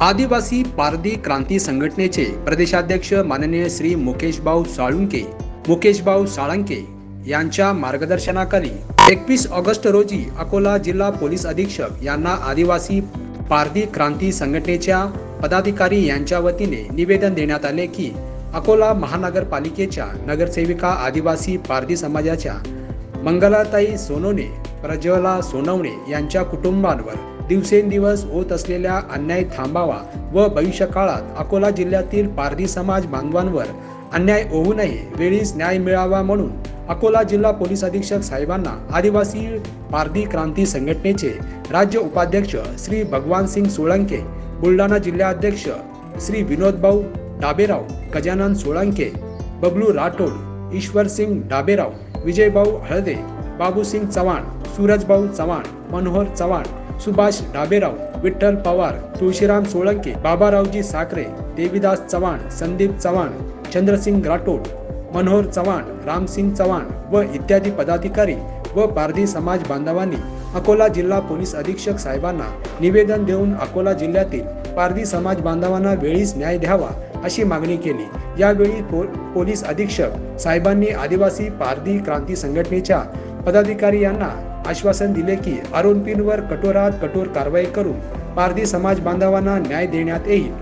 आदिवासी पारधी क्रांती संघटनेचे प्रदेशाध्यक्ष माननीय श्री मुकेशभाऊ साळुंके मुकेशभाऊ साळंके यांच्या मार्गदर्शनाखाली एकवीस ऑगस्ट रोजी अकोला जिल्हा पोलीस अधीक्षक यांना आदिवासी पारधी क्रांती संघटनेच्या पदाधिकारी यांच्या वतीने निवेदन देण्यात आले की अकोला महानगरपालिकेच्या नगरसेविका आदिवासी पारधी समाजाच्या मंगलाताई सोनोने प्रज्वला सोनवणे यांच्या कुटुंबांवर दिवसेंदिवस होत असलेल्या अन्याय थांबावा व भविष्यकाळात अकोला जिल्ह्यातील पारधी समाज बांधवांवर अन्याय होऊ नये वेळीच न्याय मिळावा म्हणून अकोला जिल्हा पोलीस अधीक्षक साहेबांना आदिवासी पारधी क्रांती संघटनेचे राज्य उपाध्यक्ष श्री भगवान सिंग सोळंके बुलढाणा जिल्हाध्यक्ष श्री विनोदभाऊ डाबेराव गजानन सोळंके बबलू राठोड ईश्वरसिंग डाबेराव विजयभाऊ हळदे बाबूसिंग चव्हाण सूरजभाऊ चव्हाण मनोहर चव्हाण सुभाष डाबेराव विठ्ठल पवार तुळशीराम सोळंके बाबारावजी साखरे देवीदास चव्हाण संदीप चव्हाण चंद्रसिंग राठोड मनोहर चव्हाण रामसिंग चव्हाण व इत्यादी पदाधिकारी व पारधी समाज बांधवांनी अकोला जिल्हा पोलीस अधीक्षक साहेबांना निवेदन देऊन अकोला जिल्ह्यातील पारधी समाज बांधवांना वेळीच न्याय द्यावा अशी मागणी केली. यावेळी पो पोलीस अधीक्षक साहेबांनी आदिवासी पारधी क्रांती संघटनेच्या पदाधिकारी यांना आश्वासन दिले की आरोपींवर कठोरात कठोर कारवाई करून पारधी समाज बांधवांना न्याय देण्यात येईल.